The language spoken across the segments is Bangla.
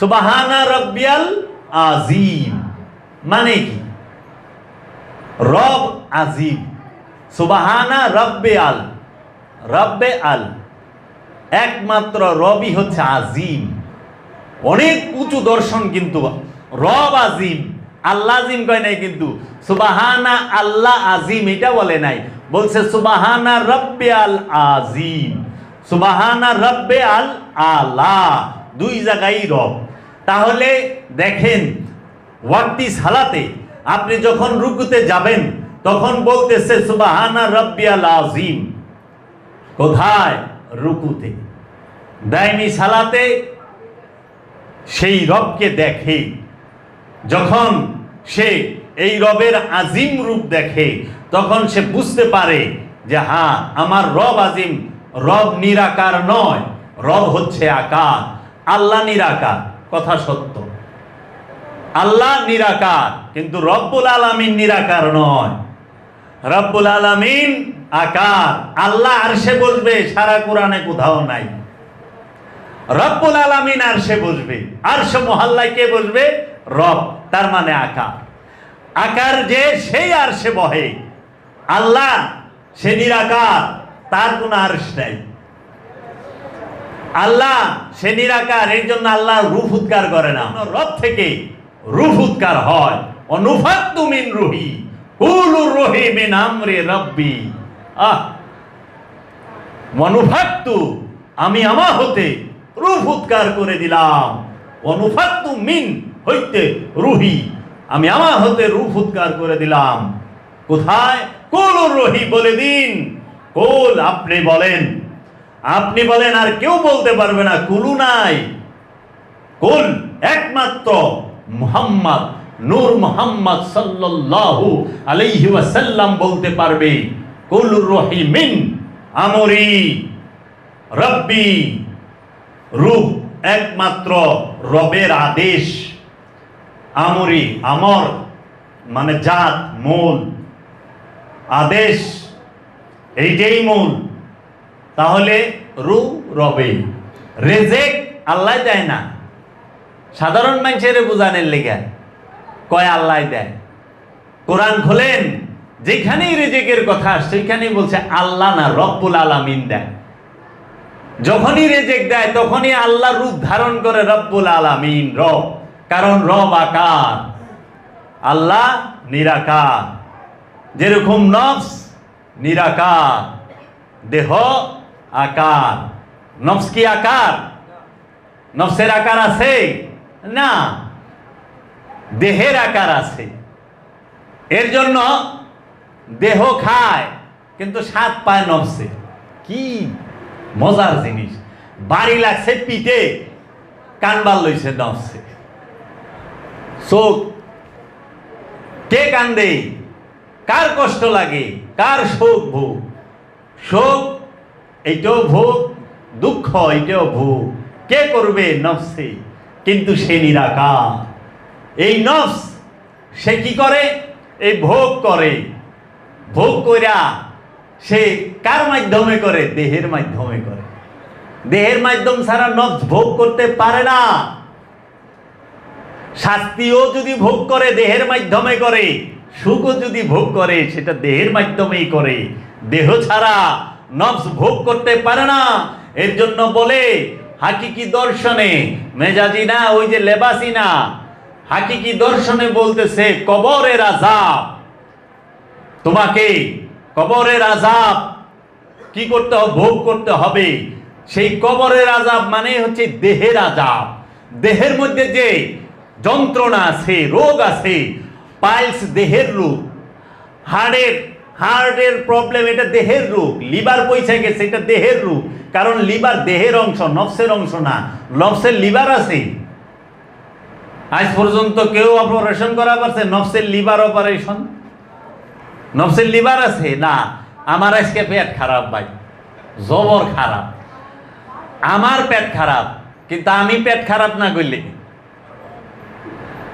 সুবাহানা রব্বিয়াল আজিম মানে কি? রব আজিম সুবাহানা রব্বে আল রব্বে আল একমাত্র রবই হচ্ছে আজিম অনেক উঁচু দর্শন কিন্তু রব আজিম আল্লাহ আজিম কয় নাই কিন্তু সুবাহানা আল্লাহ আজিম এটা বলে নাই। বলছে সুবাহানা রব্বে আল আজিম সুবাহানা রব্বে আল আলা। দুই জায়গায় রব। তাহলে দেখেন, ওয়াক্তি সালাতে আপনি যখন রুকুতে যাবেন, তখন বলতেছে, সুবাহানা রব্বি আল আজিম কোথায়? রুকুতে। দাইনি সালাতে সেই রবকে দেখে। যখন সে এই রবের আজিম রূপ দেখে, তখন সে বুঝতে পারে যে হ্যাঁ আমার রব আজিম রব নিরাকার নয়, রব হচ্ছে আকার, আল্লাহ নিরাকার। কথা সত্য। আল্লাহ নিরাকার, কিন্তু রব্বুল আলামিন নিরাকার নয়। রব্বুল আলামিন আকার। আল্লাহ আরশে বসবে, সারা কোরআনে কোথাও নাই। রব্বুল আলামিন আরশে বসবে। আরশে মহল্লায় কে বসবে? রব, তার মানে আকার। আকার যে, সেই আরশে বহে। আল্লাহ, সে নিরাকার, তার কোনো আর্শ নাই। আল্লাহ, সে নিরাকার এই জন্য আল্লাহ রূপ উৎকার করে না। রব থেকে রূপ উৎকার হয়। অনুফাত্তু মিন রুহি কুলুর রহি মিন আমরে রব্বি। আহ! মনুফাত্তু আমি আমা হতে রূপ উৎকার করে দিলাম। অনুফাত্তু মিন হইতে রুহি, আমি আমা হতে রূপ উৎকার করে দিলাম। কোথায়? কুলুর রহি বলে দিন। কুল আপনি বলেন আপনি বলেন, আর কেউ বলতে পারবে না, কুলু নাই। কুল একমাত্র মুহাম্মদ, নূর মুহাম্মদ সাল্লাল্লাহু আলাইহি ওয়াসাল্লাম বলতে পারবে, কুলুর রহিমিন, আমরি, রব্বি। রূপ একমাত্র রবের আদেশ। আমরি, আমর মানে জাত, মূল। আদেশ, এইটাই মূল। তাহলে রু রবে। রেজেক আল্লাহ দেয় না। সাধারণ মানুষের বোঝানের লেগে কয় আল্লাহ দেয়। কোরআন খোলেন, যেখানেই রেজেকের কথা সেখানেই বলছে, আল্লাহ না রব্বুল আলামিন দেয়। যখনই রেজেক দেয়, তখনই আল্লাহ রূপ ধারণ করে, রব্বুল আলামিন, রব। কারণ রব আকার, আল্লাহ নিরাকার। যেরকম নফস, নিরাকার। দেহ আকার। নফস কি আকার? নফসের আকার আছে? না। দেহের আকার আছে। এর জন্য দেহ খায়, কিন্তু স্বাদ পায় নফসে। কি মজার জিনিস। বাড়ি লাগছে পিঠে কানবার লইছে নফসে। চোখ, কে কান্দে? কার কষ্ট লাগে? কার শোক ভোগ? শোক এইটাও ভোগ, দুঃখ এইটাও ভোগ। কে করবে নফসে? কিন্তু সে নিরাকার। এই নফস, সে কি করে? এই ভোগ করে। ভোগ কইরা সে কার মাধ্যমে করে? দেহের মাধ্যমে করে। দেহের মাধ্যম ছাড়া নফস ভোগ করতে পারে না। শাস্তিও যদি ভোগ করে, দেহের মাধ্যমে করে, সুখও যদি ভোগ করে, সেটা দেহের মাধ্যমেই করে। দেহ ছাড়া নফস ভোগ করতে পারে না। এর জন্য বলে, হাকিকি দর্শনে, মেজাজি না, ওই যে লেবাসি না। হাকিকি দর্শনে বলতেছে, কবরের আজাব তোমাকে কবরের আজাব কি করতে হবে? ভোগ করতে হবে। সেই কবরের আজাব মানে হচ্ছে দেহের আজাব দেহের মধ্যে যে যন্ত্রণা আছে, রোগ আছে, পাইলস দেহের রোগ হার্টের হার্টের প্রবলেম, এটা দেহের রোগ। লিভার পয়সা গেছে, এটা দেহের রোগ। কারণ লিভার দেহের অংশ, নফসের অংশ না। নফসের লিভার আছে। আজ পর্যন্ত কেউ অপারেশন করা পারছে? নফসের লিভার অপারেশন নফসের লিভার আছে? না। আমার আজকে পেট খারাপ ভাই। জবর খারাপ। আমার পেট খারাপ। কিন্তু আমি পেট খারাপ না করলে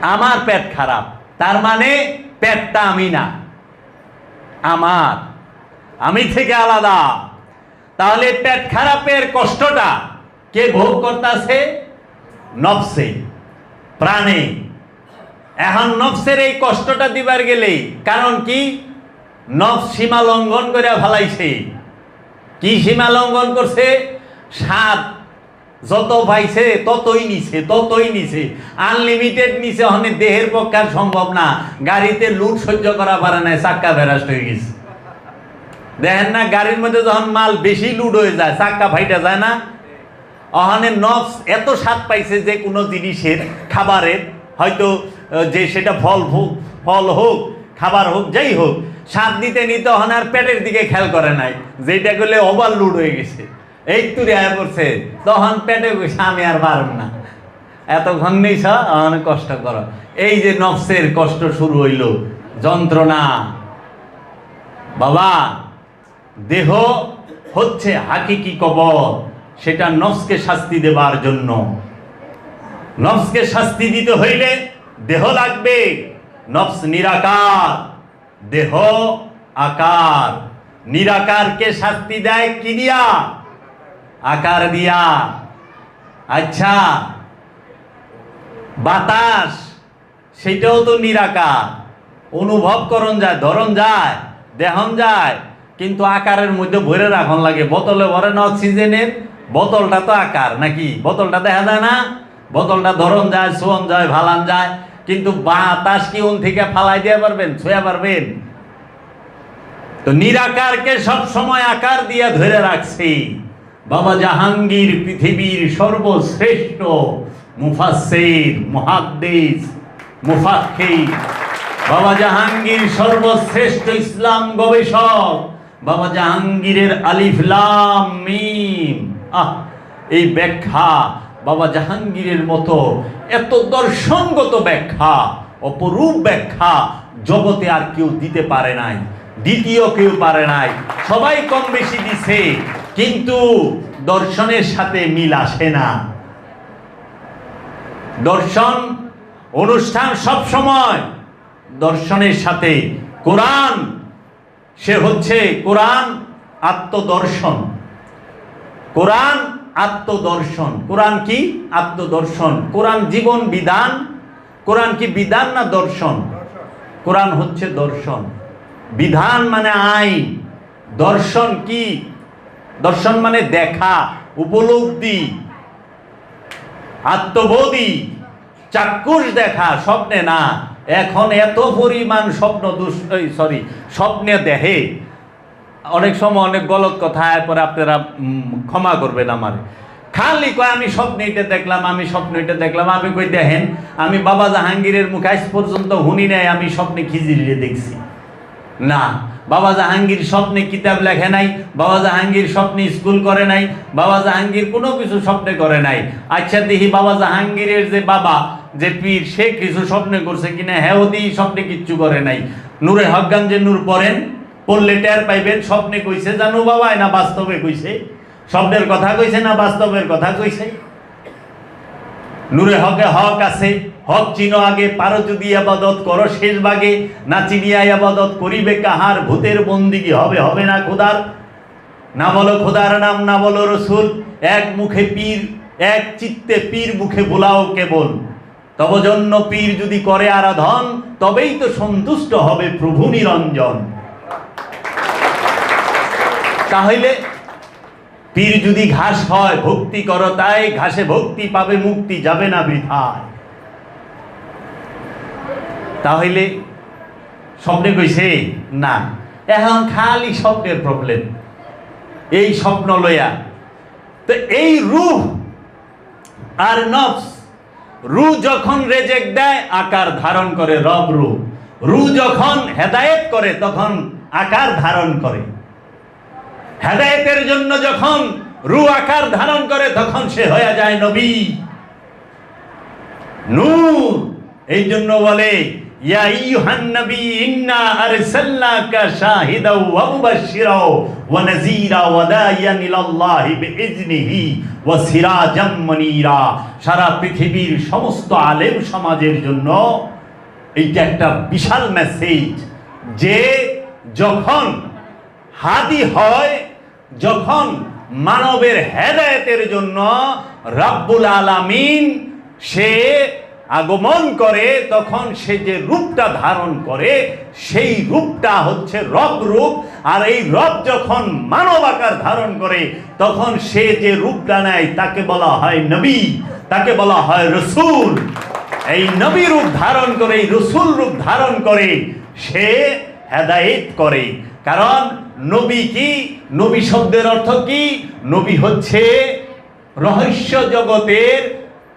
আমার পেট খারাপ। তার মানে পেটটা আমি না। আমার। আমি থেকে আলাদা। তাহলে পেট খারাপের কষ্টটা কে ভোগ করতেছে? নফসে, প্রাণে। এখন নফসের এই কষ্টটা দিবার গেলে কারণ কি? নফস সীমা লঙ্ঘন করে ফেলাইছে। কি সীমা লঙ্ঘন করছে? সাত যত পাইছে ততই নিছে ততই নিছে। আনলিমিটেড নিছে অনেক দেহের পক্ষে আর সম্ভব না। গাড়িতে লুট সহ্য করা পারে না, চাক্কা ভেরাস্ট হয়ে গেছে। দেখেন না, গাড়ির মধ্যে যখন মাল বেশি লুট হয়ে যায়, চাক্কা ফাইটা যায় না? অহনে নফস এত স্বাদ পাইছে যে কোনো জিনিসের, খাবারের, হয়তো যে সেটা ফল হোক ফল হোক, খাবার হোক, যাই হোক, স্বাদ নিতে নিতে আর পেটের দিকে খেয়াল করে নাই, যেটা করলে ওভারলোড হয়ে গেছে। এই তুরে আয়া পড়ছে। তখন পেটে কইছে আমি আর পারব না। এতক্ষণ নিছ অনেক কষ্ট করো। এই যে নফসের কষ্ট শুরু হইল, যন্ত্রণা। বাবা, দেহ হচ্ছে হাকিকি কবর। সেটা নফসকে শাস্তি দেবার জন্য। নফসকে শাস্তি দিতে হইলে দেহ লাগবে। নফস নিরাকার। দেহ আকার। নিরাকারকে শাস্তি দেয় কি দিয়া? আকার দিয়া। আচ্ছা বাতাস সেটাও তো নিরাকার। অনুভব করন যায় ধরন যায়, দেহন যায়, কিন্তু আকারের মধ্যে ভরে রাখন লাগে। বোতলে ভরে না অক্সিজেনের, বোতলটা তো আকার নাকি? বোতলটা দেখা যায় না? বোতলটা ধরন যায় শোয়ন যায়, ভালান যায়, কিন্তু বাতাস কি উন থেকে ফালাই দিয়ে পারবেন, ছুঁয়া পারবেন? তো নিরাকারকে সব সময় আকার দিয়ে ধরে রাখছি। বাবা জাহাঙ্গীর পৃথিবীর সর্বশ্রেষ্ঠ মুফাসসির, মুহাদ্দিস, মুফাক্কির। বাবা জাহাঙ্গীর সর্বশ্রেষ্ঠ ইসলাম গবেষক। বাবা জাহাঙ্গীরের আলিফ মিম। আহ, এই ব্যাখ্যা বাবা জাহাঙ্গীরের মতো এত দর্শনগত ব্যাখ্যা, অপরূপ ব্যাখ্যা জগতে আর কেউ দিতে পারে নাই, দ্বিতীয় কেউ পারে নাই। সবাই কম বেশি দিছে। কিন্তু দর্শনের সাথে মিল আসে না। দর্শন, অনুষ্ঠান সব সময় দর্শনের সাথে। কোরআন, সে হচ্ছে কোরআন আত্মদর্শন। কোরআন আত্মদর্শন। কোরআন কি? আত্মদর্শন। কোরআন জীবন বিধান। কোরআন কি বিধান না দর্শন? কোরআন হচ্ছে দর্শন। বিধান মানে আইন। দর্শন কি? দর্শন মানে দেখা, উপলব্ধি, আত্মবোধী, চাক্ষুষ দেখা, স্বপ্নে না। এখন এত পরিমাণ স্বপ্ন দুষ সরি স্বপ্নে দেহে। অনেক সময় অনেক গলত কথা, এরপরে আপনারা ক্ষমা করবেন আমার। খালি কয়, আমি স্বপ্নে এটা দেখলাম, আমি স্বপ্ন এটা দেখলাম, আমি কই, দেখেন, আমি বাবা জাহাঙ্গীরের মুখে আজ পর্যন্ত হুনি নাই, আমি স্বপ্নে খিজিরিয়ে দেখছি? না। বাবা জাহাঙ্গীর স্বপ্নে কিতাব লেখে নাই, বাবা জাহাঙ্গীর স্বপ্নে স্কুল করে নাই, বাবা জাহাঙ্গীর কোনো কিছু স্বপ্নে করে নাই। আচ্ছা দেখি বাবা জাহাঙ্গীরের যে বাবা, যে পীর, সে কিছু স্বপ্নে করছে কিনা? হ্যাঁ ওদি স্বপ্নে কিচ্ছু করে নাই। নূরে হকগান যে নূর পড়েন, পড়লে টের পাইবেন, স্বপ্নে কইছে, জানো বাবা না বাস্তবে কইছে? স্বপ্নের কথা কইছে না বাস্তবের কথা কইছে? নূরে হকে হক আছে, হক চিনো আগে, পারো যদি আবাদত করো শেষ ভাগে না চিনিয়া আবাদত করিবে কাহার, ভূতের বন্দিগি হবে হবে না খোদার? না বলো খোদার নাম, না বলো রসুল। এক মুখে পীর, এক চিত্তে পীর মুখে বোলাও কেবল। তব জন্য পীর যদি করে আরাধন, তবেই তো সন্তুষ্ট হবে প্রভু নিরঞ্জন। তাহলে পীর যদি ঘাস হয়, ভক্তি করো, তাই ঘাসে ভক্তি পাবে, মুক্তি যাবে না বৃথায়। তাহলে স্বপ্নে কইছে, না, এখন খালি স্বপ্নের প্রবলেম এই স্বপ্ন লয়া তো এই রূহ আর নফস রু যখন রেজেক দেয়, আকার ধারণ করে রব রু রু যখন হেদায়েত করে, তখন আকার ধারণ করে। হেদায়েতের জন্য যখন রু আকার ধারণ করে, তখন সে হয়ে যায় নবী। নূর, এই জন্য বলে নবী সারা পৃথিবীর সমস্ত আলেম সমাজের জন্য এইটা একটা বিশাল মেসেজ যে যখন হাদি হয় যখন মানবের হেদায়েতের জন্য রাব্বুল আলামিন সে আগমন করে, তখন সে যে রূপটা ধারণ করে, সেই রূপটা হচ্ছে রব রূপ। আর এই রব যখন মানব আকার ধারণ করে, তখন সে যে রূপটা নেয়, তাকে বলা হয় নবী, তাকে বলা হয় রসুল। এই নবী রূপ ধারণ করে, এই রসুল রূপ ধারণ করে, সে হেদায়েত করে। কারণ নবী কি? নবী শব্দের অর্থ কি? নবী হচ্ছে রহস্য জগতের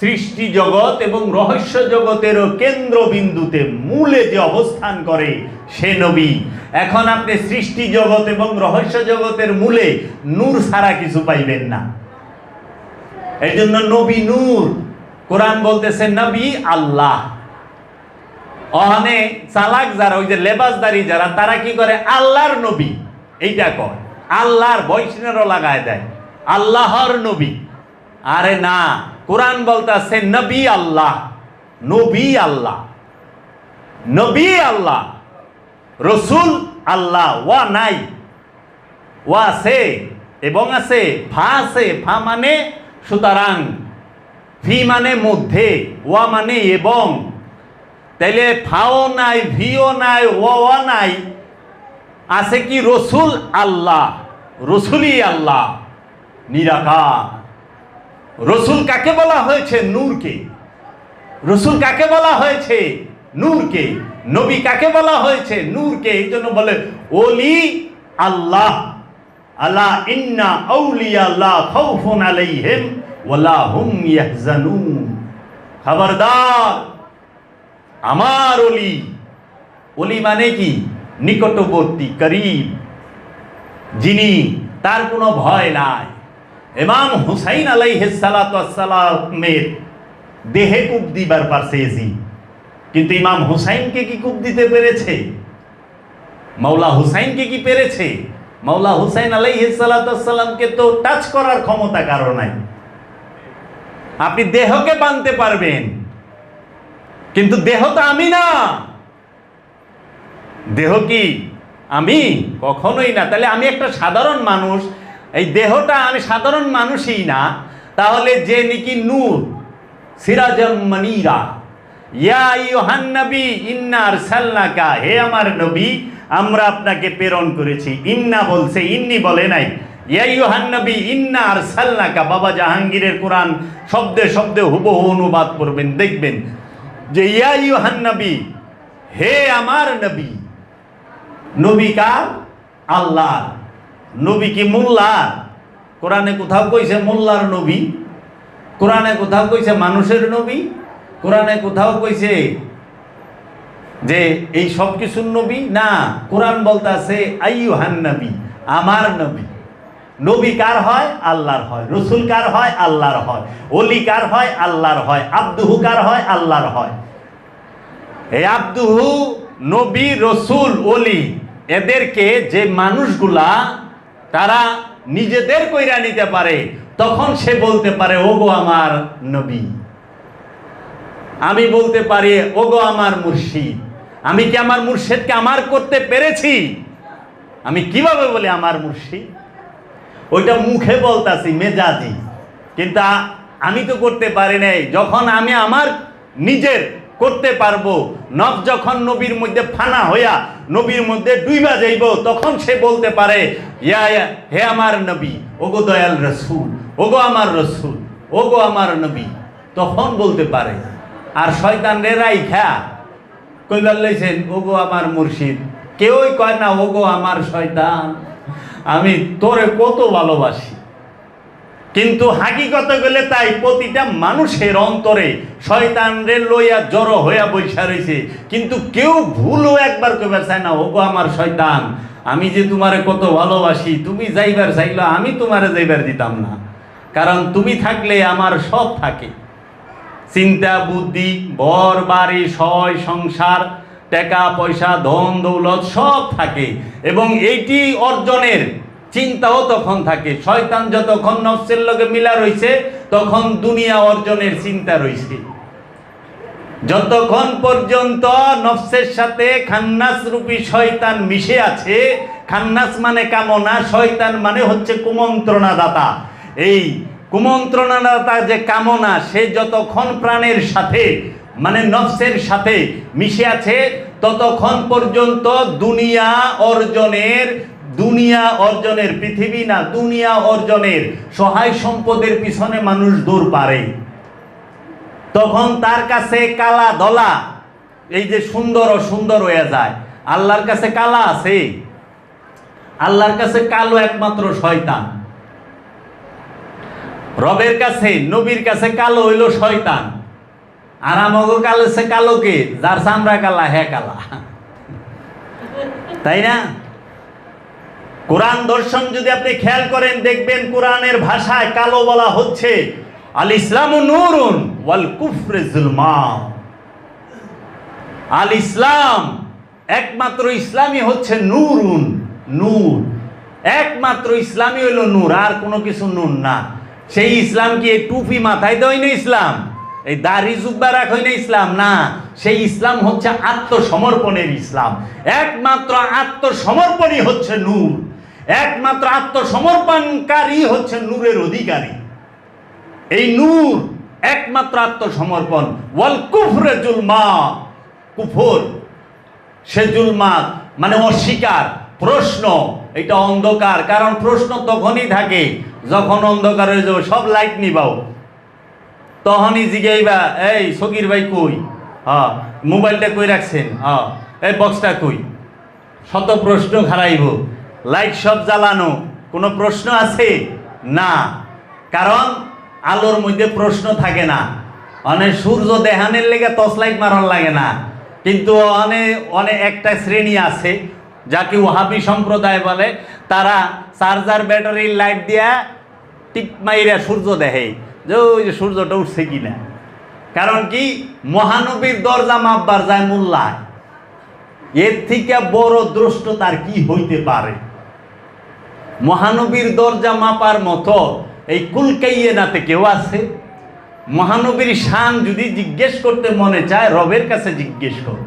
সৃষ্টি জগৎ এবং রহস্য জগতের কেন্দ্রবিন্দুতে মূলে যে অবস্থান করে সে নবী। এখন আপনি সৃষ্টি জগৎ এবং রহস্য জগতের মূলে নূর ছাড়া কিছু পাইবেন না। এই জন্য নবী নূর। কোরআন বলতেছে, নবী আল্লাহ। অহনে চালাক যারা, ওই যে লেবাসদারি যারা, তারা কি করে? আল্লাহর নবী। এইটা কয়। আল্লাহর বৈষ্ণেরও লাগায় দেয়। আল্লাহর নবী। আরে না, কোরআন বলতেছে নবী আল্লাহ নবী আল্লাহ নবী আল্লাহ, রসুল আল্লাহ, ওয়া নাই, ওয়া আছে, এবং আছে, ফা আছে, ফা মানে সুতরাং, ফি মানে মধ্যে, ওয়া মানে এবং তাইলে ফাও নাই, ভিও নাই ওয়া নাই, আছে কি রসুল আল্লাহ, রসুলই আল্লাহ, নিরাকার। রসুল কাকে বলা হয়েছে? নূরকে। রসুল কাকে বলা হয়েছে? নূরকে। নবী কাকে বলা হয়েছে? নূরকে, এই জন্য বলে, ওলি আল্লাহ। আল্লাহ ইন্না আউলিয়া আল্লাহ খাউফুন আলাইহিম ওয়ালা হুম ইয়াহজানুন। খবরদার। আমার অলি অলি মানে কি? নিকটবর্তী, করিব। যিনি তার কোনো ভয় নাই। ইমাম হুসাইন আলাইহিসালামের দেহে কূপ দিবার পারছে এজি কিন্তু ইমাম হুসাইনকে কি কূপ দিতে পেরেছে? মাওলা হুসাইনকে কি পেরেছে? মাওলা হুসাইন আলাইহিসালামকে তো টাচ করার ক্ষমতা কারও নাই। আপনি দেহকে বানতে পারবেন। কিন্তু দেহ তো আমি না। দেহ কি আমি? কখনোই না। তাহলে আমি একটা সাধারণ মানুষ। এই দেহটা আমি সাধারণ মানুষই না। তাহলে যে নাকি নূর সিরাজম মনিরা, ইয়া ইউহান নবী, ইন্না আরসালনাকা, হে আমার নবী, আমরা আপনাকে প্রেরণ করেছি। ইন্না বলছে, ইন্নি বলে নাই। ইয়া ইউহান নবী, ইন্না আরসালনাকা, বাবা জাহাঙ্গীরের কোরআন শব্দে শব্দে হুবহু অনুবাদ করবেন, দেখবেন। যে ইয়া ইউহান নবী, হে আমার নবী নবী কার? আল্লাহ নবী কি মোল্লার? কোরআনে কোথাও কইছে মোল্লার নবী, কোরআনে কোথাও কইছে মানুষের নবী, কোরআনে কোথাও কইছে যে এই সব কিছুর নবী? না, কোরআন বলতে আছে আইয়ুহান নবী, আমার নবী। নবী কার হয়? আল্লাহর হয়। রসুল কার হয়? আল্লাহর হয়। অলি কার হয়? আল্লাহর হয়। আব্দুহু কার হয়? আল্লাহর হয়। এই আব্দুহু, নবী, রসুল অলি এদেরকে যে মানুষগুলা তারা নিজেদের কইরা নিতে পারে, তখন সে বলতে পারে, ওগো আমার নবী। আমি বলতে পারি, ওগো আমার মুর্শিদ। আমি কি আমার মুর্শিদকে আমার করতে পেরেছি? আমি কীভাবে বলি, আমার মুর্শিদ? ওইটা মুখে বলতাছি, মেজাজি। কিন্তু আমি তো করতে পারি নাই। যখন আমি আমার নিজের করতে পারব নব যখন নবীর মধ্যে ফানা হইয়া নবীর মধ্যে ডুইবা যাইব, তখন সে বলতে পারে ইয়া, হে আমার নবী, ওগো দয়াল রসুল, ওগো আমার রসুল, ওগো আমার নবী। তখন বলতে পারে। আর শয়তান রে রাইখা, কইবার লইছেন, ওগো আমার মুর্শিদ। কেউই কয় না, ওগো আমার শয়তান। আমি তোরে কত ভালোবাসি। কিন্তু হাকিকত গেলে তাই প্রতিটা মানুষের অন্তরে শয়তান রে লইয়া জড়ো হইয়া বৈশা রয়েছে কিন্তু কেউ ভুলও একবার কইবার চায় না, ওগো আমার শয়তান, আমি যে তোমারে কত ভালোবাসি, তুমি যাইবার চাইলো, আমি তোমারে যাইবার দিতাম না। কারণ তুমি থাকলে আমার সব থাকে। চিন্তা, বুদ্ধি বর বাড়ি, সয়, সংসার টাকা, পয়সা, ধন, দৌলত সব থাকে। এবং এইটি অর্জনের চিন্তাও তখন থাকে। শয়তান যতক্ষণ নফসের লগে মিলা রইছে, তখন দুনিয়া অর্জনের চিন্তা রইছে। যতক্ষণ পর্যন্ত নফসের সাথে খান্নাস রূপী শয়তান মিশে আছে, খান্নাস মানে কামনা, শয়তান মানে হচ্ছে কুমন্ত্রণা দাতা এই কুমন্ত্রণাটা যে কামনা, সে যতক্ষণ প্রাণের সাথে মানে নফসের সাথে মিশে আছে, ততক্ষণ পর্যন্ত দুনিয়া অর্জনের দুনিয়া অর্জনের পৃথিবী না, দুনিয়া অর্জনের সহায় সম্পদের পিছনে মানুষ দূর পারে। তখন তার কাছে কালা দলা, এই যে সুন্দর ও সুন্দর হয়ে যায়। আল্লাহর কাছে কালা আছে, আল্লাহর কাছে কালো একমাত্র শয়তান। রবের কাছে, নবীর কাছে কালো হইল শয়তান। আর আমাকে কাছে কালো কে যার চামড়া কালা হ্যাঁ কালা। তাই না? কোরআন দর্শন যদি আপনি খেয়াল করেন, দেখবেন কোরআনের ভাষায় কালো বলা হচ্ছে, আল ইসলাম নুরুন ওয়াল কুফরে জুলমা। আল ইসলাম একমাত্র ইসলামই হচ্ছে নূরুন, নূর। একমাত্র ইসলামই হইল নূর, আর কোনো কিছু নূর না। সেই ইসলাম কি টুপি মাথায় দেয়নি ইসলাম? এই দাড়ি জুব্বা রাখই না ইসলাম, না। সেই ইসলাম হচ্ছে আত্মসমর্পণের ইসলাম। একমাত্র আত্মসমর্পণই হচ্ছে নূর। একমাত্র আত্মসমর্পণকারী হচ্ছে নূরের অধিকারী। এই নূর একমাত্র আত্মসমর্পণ। ওয়াল কুফরে জুলমা। কুফর, সে জুলমাত মানে অস্বীকার, প্রশ্ন। এটা অন্ধকার, কারণ প্রশ্ন তখনই থাকে যখন অন্ধকার হয়ে যাবে সব লাইট নিবাও। তখনই জিগাইবা এই সকির ভাই কই? হ্যাঁ মোবাইলটা কই রাখছেন? হ্যাঁ এই বক্সটা কই? শত প্রশ্ন খারাইব লাইট সব জ্বালানো, কোনো প্রশ্ন আছে? না, কারণ আলোর মধ্যে প্রশ্ন থাকে না। অনেক সূর্য দেহানের লেগে টর্চ লাইট মারার লাগে না। কিন্তু অনেক অনেক একটা শ্রেণি আছে, যাকে ওহাবি সম্প্রদায় বলে। তারা চার্জার ব্যাটারির লাইট দিয়া টিপ মাইরা সূর্য দেখে যে ওই যে সূর্যটা উঠছে কিনা। কারণ কি? মহানবীর দরজা মাপবার যায় মোল্লায়। এর থেকে বড় দ্রষ্ট তার কি হইতে পারে? মহানবীর দরজা মাপার মতো এই কুলকাইয়ে নাতে কেউ আছে? মহানবীর শান যদি জিজ্ঞেস করতে মনে চায়, রবের কাছে জিজ্ঞেস করো।